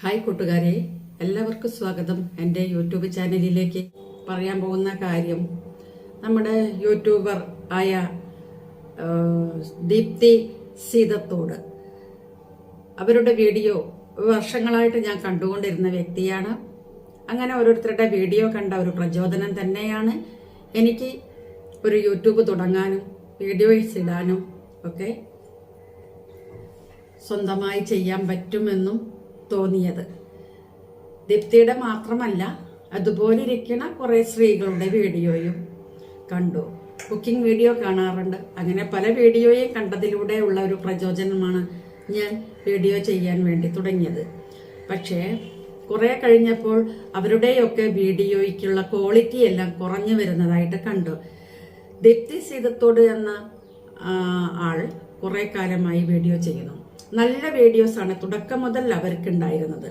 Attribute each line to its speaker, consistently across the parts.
Speaker 1: Hi കൂട്ടുകാരെ എല്ലാവർക്കും സ്വാഗതം എന്റെ യൂട്യൂബ് ചാനലിലേക്ക് പറയാൻ പോകുന്ന കാര്യം. നമ്മുടെ യൂട്യൂബർ ആയ ദീപ്തി സീതത്തോട്. അവരുടെ വീഡിയോ വർഷങ്ങളായിട്ട് ഞാൻ കണ്ടുകൊണ്ടിരുന്ന വ്യക്തിയാണ്. അങ്ങനെ ഓരോരുത്തരുടെ വീഡിയോ കണ്ട ഒരു പ്രചോദനം തന്നെയാണ് എനിക്ക് ഒരു യൂട്യൂബ് തുടങ്ങാനും വീഡിയോസ് ഇടാനും ഒക്കെ സ്വന്തമായി ചെയ്യാൻ പറ്റുമെന്നും തോന്നിയത്. ദീപ്തിയുടെ മാത്രമല്ല അതുപോലെ ഇരിക്കുന്ന കുറേ സ്ത്രീകളുടെ വീഡിയോയും കണ്ടു. കുക്കിംഗ് വീഡിയോ കാണാറുണ്ട്. അങ്ങനെ പല വീഡിയോയും കണ്ടതിലൂടെ ഉള്ള ഒരു പ്രചോദനമാണ് ഞാൻ വീഡിയോ ചെയ്യാൻ വേണ്ടി തുടങ്ങിയത്. പക്ഷേ കുറേ കഴിഞ്ഞപ്പോൾ അവരുടെയൊക്കെ വീഡിയോയ്ക്കുള്ള ക്വാളിറ്റി എല്ലാം കുറഞ്ഞു വരുന്നതായിട്ട് കണ്ടു. ദീപ്തി സീതത്തോട് എന്ന ആൾ കുറേ കാലമായി വീഡിയോ ചെയ്യുന്നു. നല്ല വീഡിയോസാണ് തുടക്കം മുതൽ അവർക്ക് ഉണ്ടായിരുന്നത്.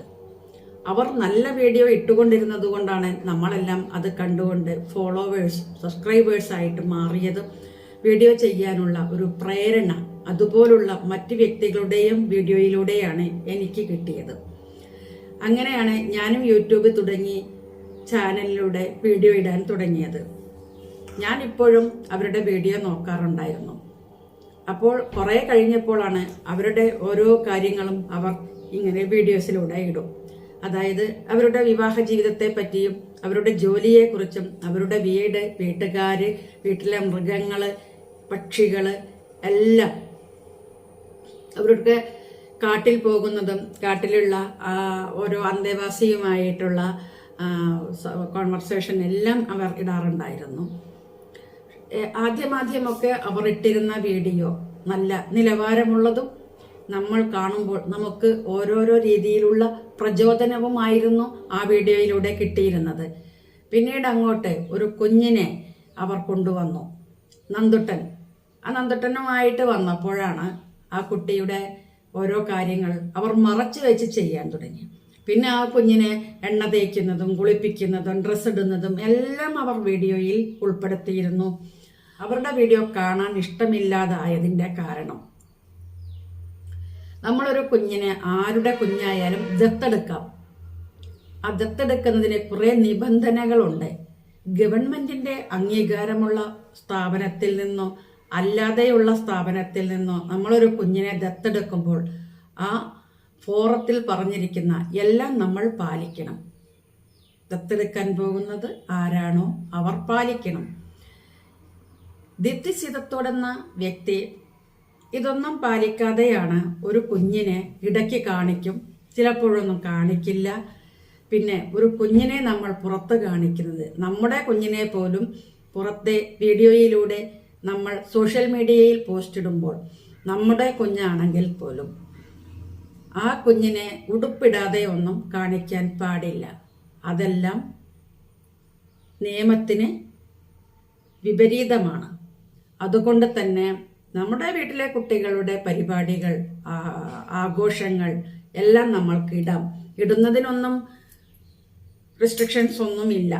Speaker 1: അവർ നല്ല വീഡിയോ ഇട്ടുകൊണ്ടിരുന്നത് കൊണ്ടാണ് നമ്മളെല്ലാം അത് കണ്ടുകൊണ്ട് ഫോളോവേഴ്സ് സബ്സ്ക്രൈബേഴ്സ് ആയിട്ട് മാറിയതും. വീഡിയോ ചെയ്യാനുള്ള ഒരു പ്രേരണ അതുപോലുള്ള മറ്റ് വ്യക്തികളുടെയും വീഡിയോയിലൂടെയാണ് എനിക്ക് കിട്ടിയത്. അങ്ങനെയാണ് ഞാനും യൂട്യൂബ് തുടങ്ങി ചാനലിലൂടെ വീഡിയോ ഇടാൻ തുടങ്ങിയത്. ഞാൻ ഇപ്പോഴും അവരുടെ വീഡിയോ നോക്കാറുണ്ടായിരുന്നു. അപ്പോൾ കുറെ കഴിഞ്ഞപ്പോഴാണ് അവരുടെ ഓരോ കാര്യങ്ങളും അവർ ഇങ്ങനെ വീഡിയോസിലൂടെ ഇടും. അതായത് അവരുടെ വിവാഹ ജീവിതത്തെ പറ്റിയും അവരുടെ ജോലിയെ കുറിച്ചും അവരുടെ വീട് വീട്ടുകാർ വീട്ടിലെ മൃഗങ്ങൾ പക്ഷികൾ എല്ലാം അവരുടെ കാട്ടിൽ പോകുന്നതും കാട്ടിലുള്ള ഓരോ അന്തേവാസിയുമായിട്ടുള്ള കോൺവെർസേഷൻ എല്ലാം അവർ ഇടാറുണ്ടായിരുന്നു. ആദ്യമാദ്യമൊക്കെ അവർ ഇട്ടിരുന്ന വീഡിയോ. നല്ല നിലവാരമുള്ളതും നമ്മൾ കാണുമ്പോൾ നമുക്ക് ഓരോരോ രീതിയിലുള്ള പ്രചോദനവുമായിരുന്നു ആ വീഡിയോയിലൂടെ കിട്ടിയിരുന്നത്. പിന്നീട് അങ്ങോട്ട് ഒരു കുഞ്ഞിനെ അവർ കൊണ്ടുവന്നു. നന്ദുട്ടൻ. ആ നന്ദുട്ടനുമായിട്ട് വന്നപ്പോഴാണ് ആ കുട്ടിയുടെ ഓരോ കാര്യങ്ങൾ അവർ മറച്ചു വെച്ച് ചെയ്യാൻ തുടങ്ങി. പിന്നെ ആ കുഞ്ഞിനെ എണ്ണ തേക്കുന്നതും കുളിപ്പിക്കുന്നതും ഡ്രസ്സ് ഇടുന്നതും എല്ലാം അവർ വീഡിയോയിൽ ഉൾപ്പെടുത്തിയിരുന്നു. അവരുടെ വീഡിയോ കാണാൻ ഇഷ്ടമില്ലാതായതിന്റെ കാരണം. നമ്മളൊരു കുഞ്ഞിനെ ആരുടെ കുഞ്ഞായാലും ദത്തെടുക്കാം. ആ ദത്തെടുക്കുന്നതിന് കുറേ നിബന്ധനകളുണ്ട്. ഗവൺമെന്റിന്റെ അംഗീകാരമുള്ള സ്ഥാപനത്തിൽ നിന്നോ അല്ലാതെയുള്ള സ്ഥാപനത്തിൽ നിന്നോ നമ്മളൊരു കുഞ്ഞിനെ ദത്തെടുക്കുമ്പോൾ ആ ഫോറത്തിൽ പറഞ്ഞിരിക്കുന്ന എല്ലാം നമ്മൾ പാലിക്കണം. ദത്തെടുക്കാൻ പോകുന്നത് ആരാണോ അവർ പാലിക്കണം. ദിത്യസിതത്തോടെന്ന വ്യക്തി ഇതൊന്നും പാലിക്കാതെയാണ് ഒരു കുഞ്ഞിനെ ഇടയ്ക്ക് കാണിക്കും. ചിലപ്പോഴൊന്നും കാണിക്കില്ല. പിന്നെ ഒരു കുഞ്ഞിനെ നമ്മൾ പുറത്ത് കാണിക്കുന്നത് നമ്മുടെ കുഞ്ഞിനെ പോലും പുറത്തെ വീഡിയോയിലൂടെ നമ്മൾ സോഷ്യൽ മീഡിയയിൽ പോസ്റ്റ് ഇടുമ്പോൾ നമ്മുടെ കുഞ്ഞാണെങ്കിൽ പോലും ആ കുഞ്ഞിനെ ഉടുപ്പിടാതെ ഒന്നും കാണിക്കാൻ പാടില്ല. അതെല്ലാം നിയമത്തിന് വിപരീതമാണ്. അതുകൊണ്ട് തന്നെ നമ്മുടെ വീട്ടിലെ കുട്ടികളുടെ പരിപാടികൾ ആഘോഷങ്ങൾ എല്ലാം നമ്മൾക്ക് ഇടാം. ഇടുന്നതിനൊന്നും റെസ്ട്രിക്ഷൻസ് ഒന്നും ഇല്ല.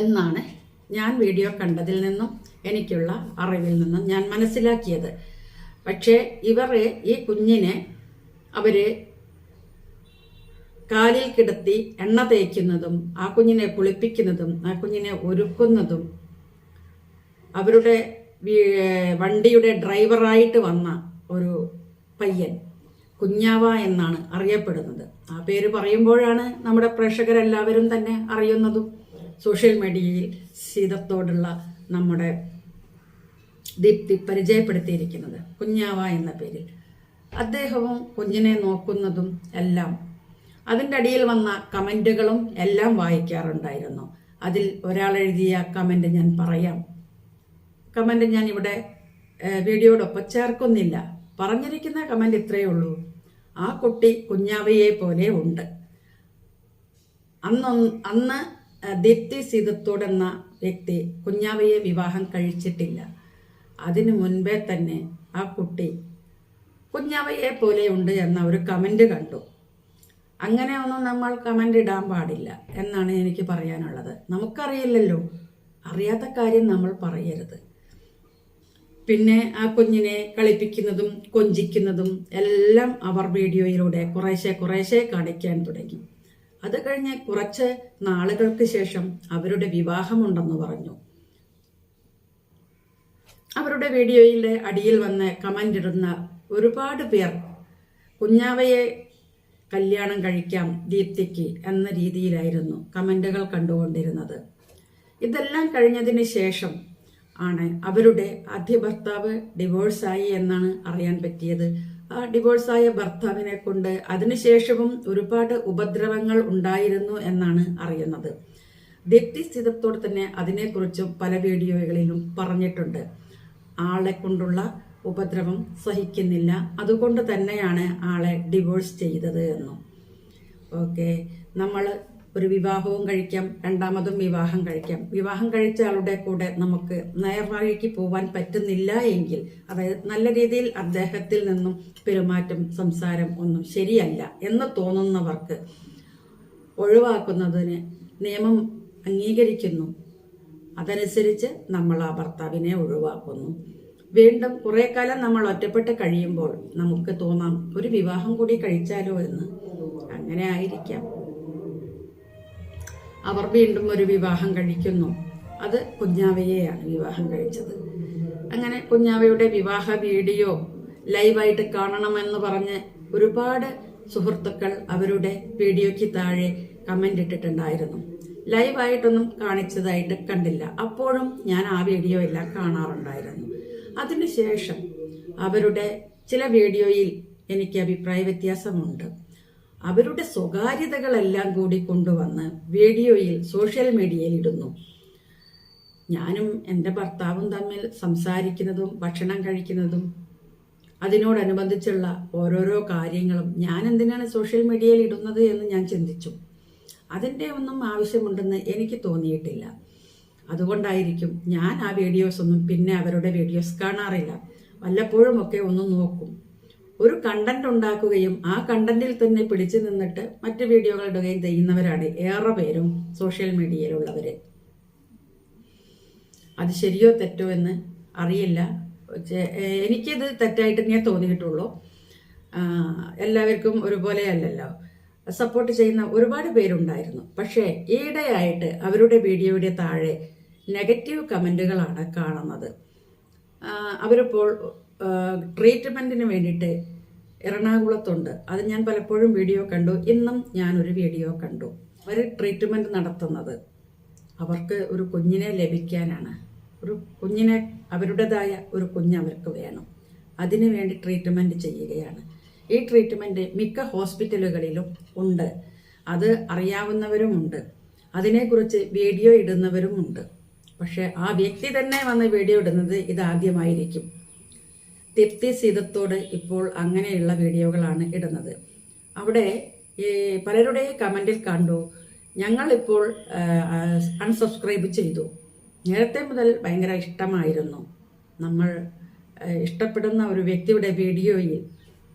Speaker 1: എന്നാണ് ഞാൻ വീഡിയോ കണ്ടതിൽ നിന്നും എനിക്കുള്ള അറിവിൽ നിന്നും ഞാൻ മനസ്സിലാക്കിയത്. പക്ഷേ ഇവർ ഈ കുഞ്ഞിനെ അവർ കാലിൽ കിടത്തി എണ്ണ തേക്കുന്നതും ആ കുഞ്ഞിനെ കുളിപ്പിക്കുന്നതും ആ കുഞ്ഞിനെ ഒരുക്കുന്നതും അവരുടെ വണ്ടിയുടെ ഡ്രൈവറായിട്ട് വന്ന ഒരു പയ്യൻ കുഞ്ഞാവ എന്നാണ് അറിയപ്പെടുന്നത്. ആ പേര് പറയുമ്പോഴാണ് നമ്മുടെ പ്രേക്ഷകരെല്ലാവരും തന്നെ അറിയുന്നതും സോഷ്യൽ മീഡിയയിൽ സീതത്തോടുള്ള നമ്മുടെ ദീപ്തി പരിചയപ്പെടുത്തിയിരിക്കുന്നത് കുഞ്ഞാവ എന്ന പേരിൽ. അദ്ദേഹവും കുഞ്ഞിനെ നോക്കുന്നതും എല്ലാം അതിന്റെ അടിയിൽ വന്ന കമന്റുകളും എല്ലാം വായിക്കാറുണ്ടായിരുന്നു. അതിൽ ഒരാൾ എഴുതിയ കമന്റ് ഞാൻ പറയാം. കമന്റ് ഞാൻ ഇവിടെ വീഡിയോടൊപ്പം ചേർക്കുന്നില്ല. പറഞ്ഞിരിക്കുന്ന കമന്റ് ഇത്രയേ ഉള്ളൂ. ആ കുട്ടി കുഞ്ഞാവയെ പോലെ ഉണ്ട്. അന്ന് അന്ന് ദീപ്തി സീതത്തോടെന്ന വ്യക്തി കുഞ്ഞാവയെ വിവാഹം കഴിച്ചിട്ടില്ല. അതിനു മുൻപേ തന്നെ ആ കുട്ടി കുഞ്ഞാവയെ പോലെയുണ്ട് എന്ന ഒരു കമന്റ് കണ്ടു. അങ്ങനെ ഒന്നും നമ്മൾ കമന്റ് ഇടാൻ പാടില്ല എന്നാണ് എനിക്ക് പറയാനുള്ളത്. നമുക്കറിയില്ലല്ലോ. അറിയാത്ത കാര്യം നമ്മൾ പറയരുത്. പിന്നെ ആ കുഞ്ഞിനെ കളിപ്പിക്കുന്നതും കൊഞ്ചിക്കുന്നതും എല്ലാം അവർ വീഡിയോയിലൂടെ കുറേശ്ശെ കുറേശ്ശെ കാണിക്കാൻ തുടങ്ങി. അത് കഴിഞ്ഞ് കുറച്ച് നാളുകൾക്ക് ശേഷം അവരുടെ വിവാഹമുണ്ടെന്ന് പറഞ്ഞു. അവരുടെ വീഡിയോയിലെ അടിയിൽ വന്ന് കമന്റ് ഇടുന്ന ഒരുപാട് പേർ കുഞ്ഞാവയെ കല്യാണം കഴിക്കാം ദീപ്തിക്ക് എന്ന രീതിയിലായിരുന്നു കമന്റുകൾ കണ്ടുകൊണ്ടിരുന്നത്. ഇതെല്ലാം കഴിഞ്ഞതിന് ശേഷം ആണ്. അവരുടെ ആദ്യ ഭർത്താവ് ഡിവോഴ്സായി എന്നാണ് അറിയാൻ പറ്റിയത്. ആ ഡിവോഴ്സായ ഭർത്താവിനെ കൊണ്ട് അതിനുശേഷവും ഒരുപാട് ഉപദ്രവങ്ങൾ ഉണ്ടായിരുന്നു എന്നാണ് അറിയുന്നത്. വ്യക്തിസ്ഥിതത്തോടെ സ്ഥിതത്തോട് തന്നെ അതിനെക്കുറിച്ചും പല വീഡിയോകളിലും പറഞ്ഞിട്ടുണ്ട്. ആളെ കൊണ്ടുള്ള ഉപദ്രവം സഹിക്കുന്നില്ല. അതുകൊണ്ട് തന്നെയാണ് ആളെ ഡിവോഴ്സ് ചെയ്തത് എന്നും. ഓക്കെ. നമ്മൾ ഒരു വിവാഹവും കഴിക്കാം രണ്ടാമതും വിവാഹം കഴിക്കാം. വിവാഹം കഴിച്ച ആളുടെ കൂടെ നമുക്ക് നേർവഴിക്ക് പോവാൻ പറ്റുന്നില്ല എങ്കിൽ അതായത് നല്ല രീതിയിൽ അദ്ദേഹത്തിൽ നിന്നും പെരുമാറ്റം സംസാരം ഒന്നും ശരിയല്ല എന്ന് തോന്നുന്നവർക്ക് ഒഴിവാക്കുന്നതിന് നിയമം അംഗീകരിക്കുന്നു. അതനുസരിച്ച് നമ്മൾ ആ ഭർത്താവിനെ ഒഴിവാക്കുന്നു. വീണ്ടും കുറെ കാലം നമ്മൾ ഒറ്റപ്പെട്ട് കഴിയുമ്പോൾ നമുക്ക് തോന്നാം ഒരു വിവാഹം കൂടി കഴിച്ചാലോ എന്ന്. അങ്ങനെ ആയിരിക്കാം. അവർ വീണ്ടും ഒരു വിവാഹം കഴിക്കുന്നു. അത് കുഞ്ഞാവയെയാണ് വിവാഹം കഴിച്ചത്. അങ്ങനെ കുഞ്ഞാവയുടെ വിവാഹ വീഡിയോ ലൈവായിട്ട് കാണണമെന്ന് പറഞ്ഞ് ഒരുപാട് സുഹൃത്തുക്കൾ അവരുടെ വീഡിയോയ്ക്ക് താഴെ കമന്റ് ഇട്ടിട്ടുണ്ടായിരുന്നു. ലൈവായിട്ടൊന്നും കാണിച്ചതായിട്ട് കണ്ടില്ല. അപ്പോഴും ഞാൻ ആ വീഡിയോ എല്ലാം കാണാറുണ്ടായിരുന്നു. അതിനുശേഷം അവരുടെ ചില വീഡിയോയിൽ എനിക്ക് അഭിപ്രായ വ്യത്യാസമുണ്ട്. അവരുടെ സ്വകാര്യതകളെല്ലാം കൂടി കൊണ്ടുവന്ന് വീഡിയോയിൽ സോഷ്യൽ മീഡിയയിൽ ഇടുന്നു. ഞാനും എന്റെ ഭർത്താവും തമ്മിൽ സംസാരിക്കുന്നതും ഭക്ഷണം കഴിക്കുന്നതും അതിനോടനുബന്ധിച്ചുള്ള ഓരോരോ കാര്യങ്ങളും ഞാൻ എന്തിനാണ് സോഷ്യൽ മീഡിയയിൽ ഇടുന്നത് എന്ന് ഞാൻ ചിന്തിച്ചു. അതിന്റെ ഒന്നും ആവശ്യമുണ്ടെന്ന് എനിക്ക് തോന്നിയിട്ടില്ല. അതുകൊണ്ടായിരിക്കും ഞാൻ ആ വീഡിയോസ് ഒന്നും പിന്നെ അവരുടെ വീഡിയോസ് കാണാറില്ല. വല്ലപ്പോഴുമൊക്കെ ഒന്ന് നോക്കും. ഒരു കണ്ടന്റ് ഉണ്ടാക്കുകയും ആ കണ്ടന്റിൽ തന്നെ പിടിച്ചു നിന്നിട്ട് മറ്റ് വീഡിയോകൾ ഇടുകയും ചെയ്യുന്നവരാണ് ഏറെ പേരും സോഷ്യൽ മീഡിയയിലുള്ളവർ അത് ശരിയോ തെറ്റോ എന്ന് അറിയില്ല. എനിക്കിത് തെറ്റായിട്ട് ഞാൻ തോന്നിയിട്ടുള്ളൂ. എല്ലാവർക്കും ഒരുപോലെ അല്ലല്ലോ. സപ്പോർട്ട് ചെയ്യുന്ന ഒരുപാട് പേരുണ്ടായിരുന്നു. പക്ഷേ ഈയിടെയായിട്ട് അവരുടെ വീഡിയോയുടെ താഴെ നെഗറ്റീവ് കമന്റുകളാണ് കാണുന്നത്. അവരിപ്പോൾ ട്രീറ്റ്മെന്റിന് വേണ്ടിയിട്ട് എറണാകുളത്തുണ്ട്. അത് ഞാൻ പലപ്പോഴും വീഡിയോ കണ്ടു. ഇന്നും ഞാനൊരു വീഡിയോ കണ്ടു. അവർ ട്രീറ്റ്മെന്റ് നടത്തുന്നത്. അവർക്ക് ഒരു കുഞ്ഞിനെ ലഭിക്കാനാണ്. ഒരു കുഞ്ഞിനെ അവരുടേതായ ഒരു കുഞ്ഞ് അവർക്ക് വേണം. അതിനു വേണ്ടി ട്രീറ്റ്മെന്റ് ചെയ്യുകയാണ്. ഈ ട്രീറ്റ്മെന്റ് മിക്ക ഹോസ്പിറ്റലുകളിലും ഉണ്ട്. അത് അറിയാവുന്നവരുമുണ്ട് അതിനെക്കുറിച്ച് വീഡിയോ ഇടുന്നവരുമുണ്ട് പക്ഷേ ആ വ്യക്തി തന്നെ വന്ന് വീഡിയോ ഇടുന്നത് ഇതാദ്യമായിരിക്കും. തിപ്തി സീതത്തോട് ഇപ്പോൾ അങ്ങനെയുള്ള വീഡിയോകളാണ് ഇടുന്നത്. അവിടെ പലരുടെ കമന്റിൽ കണ്ടു ഞങ്ങളിപ്പോൾ അൺസബ്സ്ക്രൈബ് ചെയ്തു. നേരത്തെ മുതൽ ഭയങ്കര ഇഷ്ടമായിരുന്നു. നമ്മൾ ഇഷ്ടപ്പെടുന്ന ഒരു വ്യക്തിയുടെ വീഡിയോയിൽ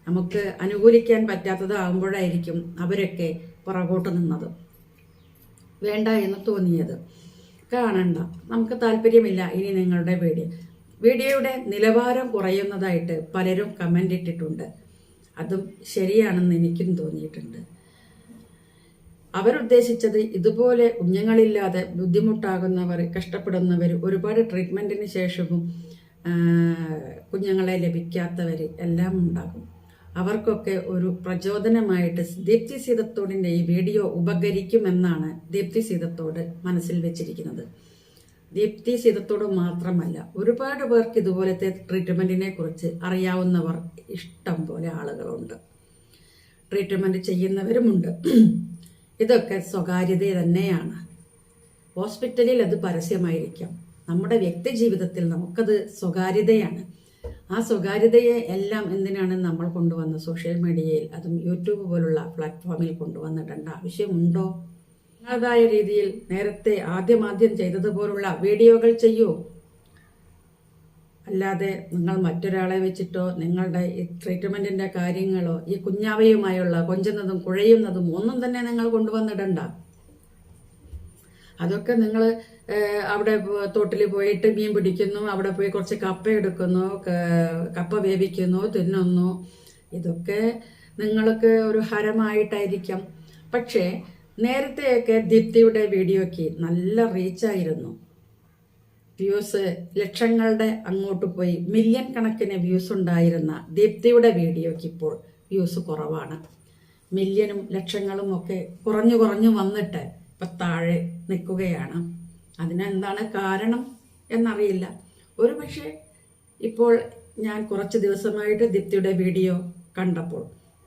Speaker 1: നമുക്ക് അനുകൂലിക്കാൻ പറ്റാത്തതാകുമ്പോഴായിരിക്കും അവരൊക്കെ പുറകോട്ട് നിന്നത്. വേണ്ട എന്ന് തോന്നിയത്. കാണണ്ട. നമുക്ക് താല്പര്യമില്ല ഇനി നിങ്ങളുടെ വീഡിയോ. വീഡിയോയുടെ നിലവാരം കുറയുന്നതായിട്ട് പലരും കമന്റ് ഇട്ടിട്ടുണ്ട്. അതും ശരിയാണെന്ന് എനിക്കും തോന്നിയിട്ടുണ്ട്. അവരുദ്ദേശിച്ചത് ഇതുപോലെ കുഞ്ഞുങ്ങളില്ലാതെ ബുദ്ധിമുട്ടാകുന്നവർ കഷ്ടപ്പെടുന്നവർ ഒരുപാട് ട്രീറ്റ്മെന്റിന് ശേഷവും കുഞ്ഞുങ്ങളെ ലഭിക്കാത്തവർ എല്ലാം ഉണ്ടാകും. അവർക്കൊക്കെ ഒരു പ്രചോദനമായിട്ട് ദീപ്തി സീതത്തോടിന്റെ ഈ വീഡിയോ ഉപകരിക്കുമെന്നാണ് ദീപ്തി സീതത്തോട് മനസ്സിൽ വെച്ചിരിക്കുന്നത്. ദീപ്തി സിതത്തോട് മാത്രമല്ല ഒരുപാട് പേർക്ക് ഇതുപോലത്തെ ട്രീറ്റ്മെന്റിനെ കുറിച്ച് അറിയാവുന്നവർ ഇഷ്ടം പോലെ ആളുകളുണ്ട്. ട്രീറ്റ്മെന്റ് ചെയ്യുന്നവരുമുണ്ട്. ഇതൊക്കെ സ്വകാര്യത തന്നെയാണ്. ഹോസ്പിറ്റലിൽ അത് പരസ്യമായിരിക്കാം. നമ്മുടെ വ്യക്തി ജീവിതത്തിൽ നമുക്കത് സ്വകാര്യതയാണ്. ആ സ്വകാര്യതയെ എല്ലാം എന്തിനാണ് നമ്മൾ കൊണ്ടുവന്ന് സോഷ്യൽ മീഡിയയിൽ അതും യൂട്യൂബ് പോലുള്ള പ്ലാറ്റ്ഫോമിൽ കൊണ്ടുവന്നിടേണ്ട ആവശ്യമുണ്ടോ? നിങ്ങളതായ രീതിയിൽ നേരത്തെ ആദ്യമാദ്യം ചെയ്തതുപോലുള്ള വീഡിയോകൾ ചെയ്യൂ. അല്ലാതെ നിങ്ങൾ മറ്റൊരാളെ വെച്ചിട്ടോ നിങ്ങളുടെ ഈ ട്രീറ്റ്മെന്റിന്റെ കാര്യങ്ങളോ ഈ കുഞ്ഞാവയുമായുള്ള കൊഞ്ചുന്നതും കുഴയുന്നതും ഒന്നും തന്നെ നിങ്ങൾ കൊണ്ടുവന്നിടണ്ട. അതൊക്കെ നിങ്ങൾ അവിടെ തോട്ടിൽ പോയിട്ട് മീൻ പിടിക്കുന്നു അവിടെ പോയി കുറച്ച് കപ്പ എടുക്കുന്നു കപ്പ വേവിക്കുന്നു തിന്നുന്നു. ഇതൊക്കെ നിങ്ങൾക്ക് ഒരു ഹരമായിട്ടായിരിക്കാം. പക്ഷേ നേരത്തെയൊക്കെ ദീപ്തിയുടെ വീഡിയോയ്ക്ക് നല്ല റീച്ചായിരുന്നു. വ്യൂസ് ലക്ഷങ്ങളുടെ അങ്ങോട്ട് പോയി മില്യൺ കണക്കിന് വ്യൂസ് ഉണ്ടായിരുന്ന ദീപ്തിയുടെ വീഡിയോയ്ക്ക് ഇപ്പോൾ വ്യൂസ് കുറവാണ്. മില്യനും ലക്ഷങ്ങളും ഒക്കെ കുറഞ്ഞു കുറഞ്ഞു വന്നിട്ട് ഇപ്പൊ താഴെ നിൽക്കുകയാണ്. അതിനെന്താണ് കാരണം എന്നറിയില്ല. ഒരു പക്ഷേ ഇപ്പോൾ ഞാൻ കുറച്ച് ദിവസമായിട്ട് ദീപ്തിയുടെ വീഡിയോ കണ്ടപ്പോൾ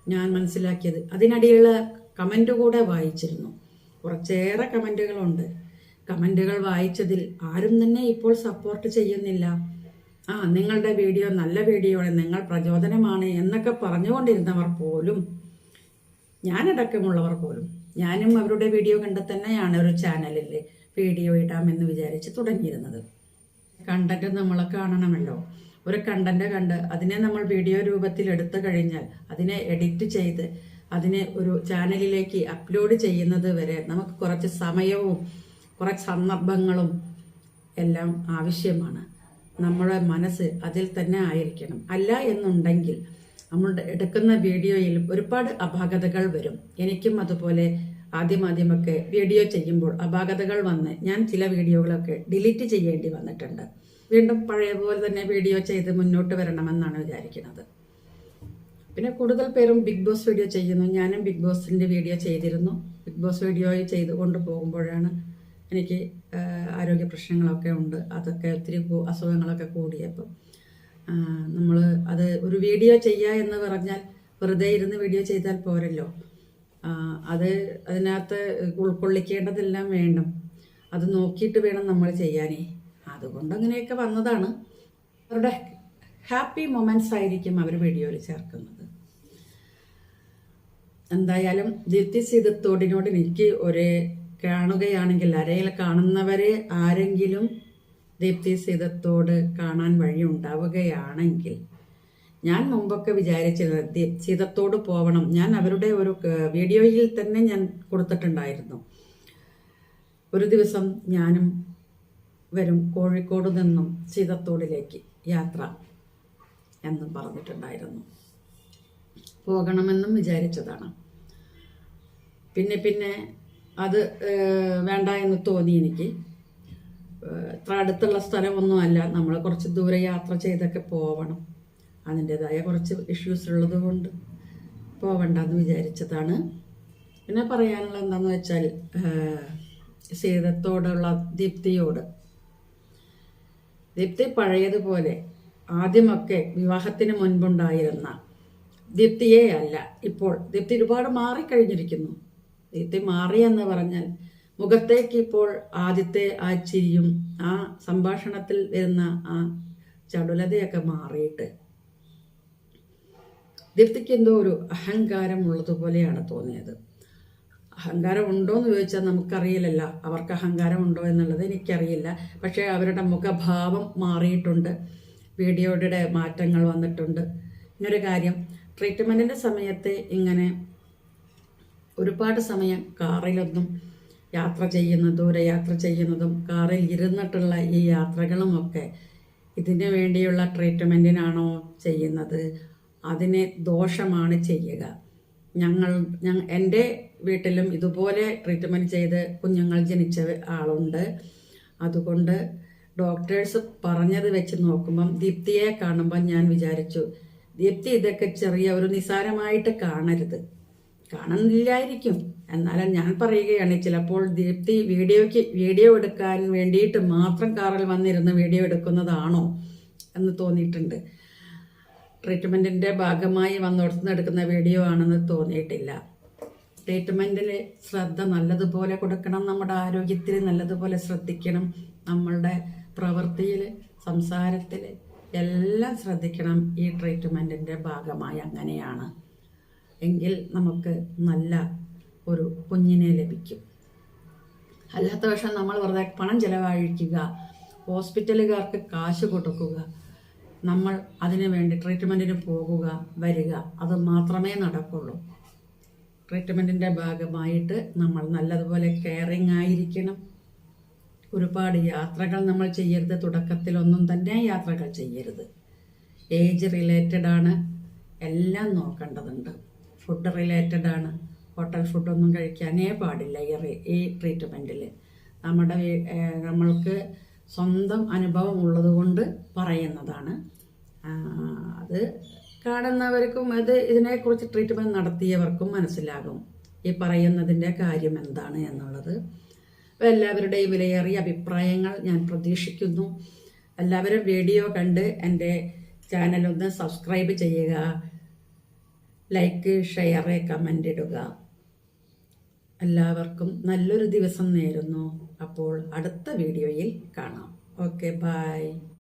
Speaker 1: ഞാൻ മനസ്സിലാക്കിയത് അതിനടിയുള്ള കമന്റ് കൂടെ വായിച്ചിരുന്നു. കുറച്ചേറെ കമന്റുകളുണ്ട് കമന്റുകൾ വായിച്ചതിൽ ആരും തന്നെ ഇപ്പോൾ സപ്പോർട്ട് ചെയ്യുന്നില്ല. ആ നിങ്ങളുടെ വീഡിയോ നല്ല വീഡിയോ ആണ് നിങ്ങൾ പ്രചോദനമാണ് എന്നൊക്കെ പറഞ്ഞുകൊണ്ടിരുന്നവർ പോലും ഞാനടക്കമുള്ളവർ പോലും ഞാനും അവരുടെ വീഡിയോ കണ്ട് തന്നെയാണ് ഒരു ചാനലിൽ വീഡിയോ ഇടാമെന്ന് വിചാരിച്ച് തുടങ്ങിയിരുന്നത്. കണ്ടന്റ് നമ്മൾ കാണണമല്ലോ. ഒരു കണ്ടന്റ് കണ്ട് അതിനെ നമ്മൾ വീഡിയോ രൂപത്തിൽ എടുത്തു കഴിഞ്ഞാൽ അതിനെ എഡിറ്റ് ചെയ്ത് അതിനെ ഒരു ചാനലിലേക്ക് അപ്ലോഡ് ചെയ്യുന്നത് വരെ നമുക്ക് കുറച്ച് സമയവും കുറച്ച് സന്ദർഭങ്ങളും എല്ലാം ആവശ്യമാണ്. നമ്മുടെ മനസ്സ് അതിൽ തന്നെ ആയിരിക്കണം. അല്ല എന്നുണ്ടെങ്കിൽ നമ്മൾ എടുക്കുന്ന വീഡിയോയിൽ ഒരുപാട് അപാകതകൾ വരും. എനിക്കും അതുപോലെ ആദ്യമാദ്യമൊക്കെ വീഡിയോ ചെയ്യുമ്പോൾ അപാകതകൾ വന്ന് ഞാൻ ചില വീഡിയോകളൊക്കെ ഡിലീറ്റ് ചെയ്യേണ്ടി വന്നിട്ടുണ്ട്. വീണ്ടും പഴയ പോലെ തന്നെ വീഡിയോ ചെയ്ത് മുന്നോട്ട് വരണമെന്നാണ് വിചാരിക്കുന്നത്. പിന്നെ കൂടുതൽ പേരും ബിഗ് ബോസ് വീഡിയോ ചെയ്യുന്നു. ഞാനും ബിഗ് ബോസിന്റെ വീഡിയോ ചെയ്തിരുന്നു. ബിഗ് ബോസ് വീഡിയോ ചെയ്ത് കൊണ്ട് പോകുമ്പോഴാണ് എനിക്ക് ആരോഗ്യ പ്രശ്നങ്ങളൊക്കെ ഉണ്ട്. അതൊക്കെ ഒത്തിരി അസുഖങ്ങളൊക്കെ കൂടിയപ്പോൾ നമ്മൾ അത് ഒരു വീഡിയോ ചെയ്യുക എന്ന് പറഞ്ഞാൽ വെറുതെ ഇരുന്ന് വീഡിയോ ചെയ്താൽ പോരല്ലോ. അത് അതിനകത്ത് ഉൾക്കൊള്ളിക്കേണ്ടതെല്ലാം വേണം. അത് നോക്കിയിട്ട് വേണം നമ്മൾ ചെയ്യാനേ. അതുകൊണ്ട് അങ്ങനെയൊക്കെ വന്നതാണ്. അവരുടെ ഹാപ്പി മൊമെന്റ്സ് ആയിരിക്കും അവർ വീഡിയോയിൽ ചേർക്കുന്നത്. എന്തായാലും ദീപ്തി സീതത്തോടിനോട് എനിക്ക് ഒരേ കാണുകയാണെങ്കിൽ അരയിൽ കാണുന്നവരെ ആരെങ്കിലും ദീപ്തി സീതത്തോട് കാണാൻ വഴി ഉണ്ടാവുകയാണെങ്കിൽ ഞാൻ മുമ്പൊക്കെ വിചാരിച്ചിരുന്നത് സീതത്തോട് പോവണം. ഞാൻ അവരുടെ ഒരു വീഡിയോയിൽ തന്നെ ഞാൻ കൊടുത്തിട്ടുണ്ടായിരുന്നു. ഒരു ദിവസം ഞാനും വരും കോഴിക്കോട് നിന്നും സീതത്തോടിലേക്ക് യാത്ര എന്നും പറഞ്ഞിട്ടുണ്ടായിരുന്നു. പോകണമെന്നും വിചാരിച്ചതാണ്. പിന്നെ പിന്നെ അത് വേണ്ട എന്ന് തോന്നി എനിക്ക്. ഇത്ര അടുത്തുള്ള സ്ഥലമൊന്നുമല്ല നമ്മൾ കുറച്ച് ദൂരെ യാത്ര ചെയ്തൊക്കെ പോവണം. അതിന്റെതായ കുറച്ച് ഇഷ്യൂസ് ഉള്ളത് കൊണ്ട് പോവണ്ടെന്ന് വിചാരിച്ചതാണ്. പിന്നെ പറയാനുള്ള എന്താണെന്ന് വെച്ചാൽ സീതത്തോടുള്ള ദീപ്തിയോട്. ദീപ്തി പഴയതുപോലെ ആദ്യമൊക്കെ വിവാഹത്തിന് മുൻപുണ്ടായിരുന്ന ദീപ്തിയെ അല്ല. ഇപ്പോൾ ദീപ്തി ഒരുപാട് മാറിക്കഴിഞ്ഞിരിക്കുന്നു. ദീപ്തി മാറി എന്ന് പറഞ്ഞാൽ മുഖത്തേക്ക് ഇപ്പോൾ ആദ്യത്തെ ആ ചിരിയും ആ സംഭാഷണത്തിൽ വരുന്ന ആ ചടുലതയൊക്കെ മാറിയിട്ട് ദീപ്തിക്ക് എന്തോ ഒരു അഹങ്കാരം ഉള്ളതുപോലെയാണ് തോന്നിയത്. അഹങ്കാരം ഉണ്ടോ എന്ന് ചോദിച്ചാൽ നമുക്കറിയില്ലല്ല. അവർക്ക് അഹങ്കാരം ഉണ്ടോ എന്നുള്ളത് എനിക്കറിയില്ല. പക്ഷേ അവരുടെ മുഖഭാവം മാറിയിട്ടുണ്ട്. വീഡിയോയുടെ മാറ്റങ്ങൾ വന്നിട്ടുണ്ട്. ഇങ്ങനൊരു കാര്യം. ട്രീറ്റ്മെന്റിന്റെ സമയത്ത് ഇങ്ങനെ ഒരുപാട് സമയം കാറിലൊന്നും യാത്ര ചെയ്യുന്ന ദൂരയാത്ര ചെയ്യുന്നതും കാറിൽ ഇരുന്നിട്ടുള്ള ഈ യാത്രകളുമൊക്കെ ഇതിനു വേണ്ടിയുള്ള ട്രീറ്റ്മെന്റിനാണോ ചെയ്യുന്നത്? അതിനെ ദോഷമാണ് ചെയ്യുക. ഞങ്ങൾ ഞങ്ങൾ എന്റെ വീട്ടിലും ഇതുപോലെ ട്രീറ്റ്മെന്റ് ചെയ്ത് കുഞ്ഞുങ്ങൾ ജനിച്ച ആളുണ്ട്. അതുകൊണ്ട് ഡോക്ടേഴ്സ് പറഞ്ഞത് വെച്ച് നോക്കുമ്പം ദീപ്തിയെ കാണുമ്പോൾ ഞാൻ വിചാരിച്ചു ദീപ്തി ഇതൊക്കെ ചെറിയ ഒരു നിസാരമായിട്ട് കാണരുത്. കാണുന്നില്ലായിരിക്കും എന്നാലും ഞാൻ പറയുകയാണ് ചിലപ്പോൾ ദീപ്തി വീഡിയോയ്ക്ക് വീഡിയോ എടുക്കാൻ വേണ്ടിയിട്ട് മാത്രം കാറിൽ വന്നിരുന്ന് വീഡിയോ എടുക്കുന്നതാണോ എന്ന് തോന്നിയിട്ടുണ്ട്. ട്രീറ്റ്മെന്റിന്റെ ഭാഗമായി വന്നിടത്തുനിന്ന് എടുക്കുന്ന വീഡിയോ ആണെന്ന് തോന്നിയിട്ടില്ല. ട്രീറ്റ്മെന്റിൽ ശ്രദ്ധ നല്ലതുപോലെ കൊടുക്കണം നമ്മുടെ ആരോഗ്യത്തിൽ നല്ലതുപോലെ ശ്രദ്ധിക്കണം നമ്മളുടെ പ്രവൃത്തിയിൽ സംസാരത്തിൽ എല്ലാം ശ്രദ്ധിക്കണം ഈ ട്രീറ്റ്മെന്റിന്റെ ഭാഗമായി അങ്ങനെയാണ്. എങ്കിൽ നമുക്ക് നല്ല ഒരു കുഞ്ഞിനെ ലഭിക്കും. അല്ലാത്ത പക്ഷം നമ്മൾ വെറുതെ പണം ചിലവഴിക്കുക ഹോസ്പിറ്റലുകാർക്ക് കാശ് കൊടുക്കുക നമ്മൾ അതിനു വേണ്ടി ട്രീറ്റ്മെന്റിന് പോകുക വരിക അത് മാത്രമേ നടക്കുള്ളൂ. ട്രീറ്റ്മെന്റിന്റെ ഭാഗമായിട്ട് നമ്മൾ നല്ലതുപോലെ കെയറിങ് ആയിരിക്കണം. ഒരുപാട് യാത്രകൾ നമ്മൾ ചെയ്യരുത്. തുടക്കത്തിലൊന്നും തന്നെ യാത്രകൾ ചെയ്യരുത്. ഏജ് റിലേറ്റഡ് ആണ്. എല്ലാം നോക്കേണ്ടതുണ്ട്. ഫുഡ് റിലേറ്റഡ് ആണ്. ഹോട്ടൽ ഫുഡൊന്നും കഴിക്കാനേ പാടില്ല ഈ ഈ ട്രീറ്റ്മെന്റിൽ നമ്മുടെ നമ്മൾക്ക് സ്വന്തം അനുഭവം ഉള്ളത് കൊണ്ട് പറയുന്നതാണ്. അത് കാണുന്നവർക്കും അത് ഇതിനെക്കുറിച്ച് ട്രീറ്റ്മെന്റ് നടത്തിയവർക്കും മനസ്സിലാകും. ഈ പറയുന്നതിന്റെ കാര്യം എന്താണ് എന്നുള്ളത്. അപ്പോൾ എല്ലാവരുടെയും വിലയേറിയ അഭിപ്രായങ്ങൾ ഞാൻ പ്രതീക്ഷിക്കുന്നു. എല്ലാവരും വീഡിയോ കണ്ട് എന്റെ ചാനലൊന്ന് സബ്സ്ക്രൈബ് ചെയ്യുക. ലൈക്ക് ഷെയർ കമന്റ് ഇടുക. എല്ലാവർക്കും നല്ലൊരു ദിവസം നേരുന്നു. അപ്പോൾ അടുത്ത വീഡിയോയിൽ കാണാം. Okay bye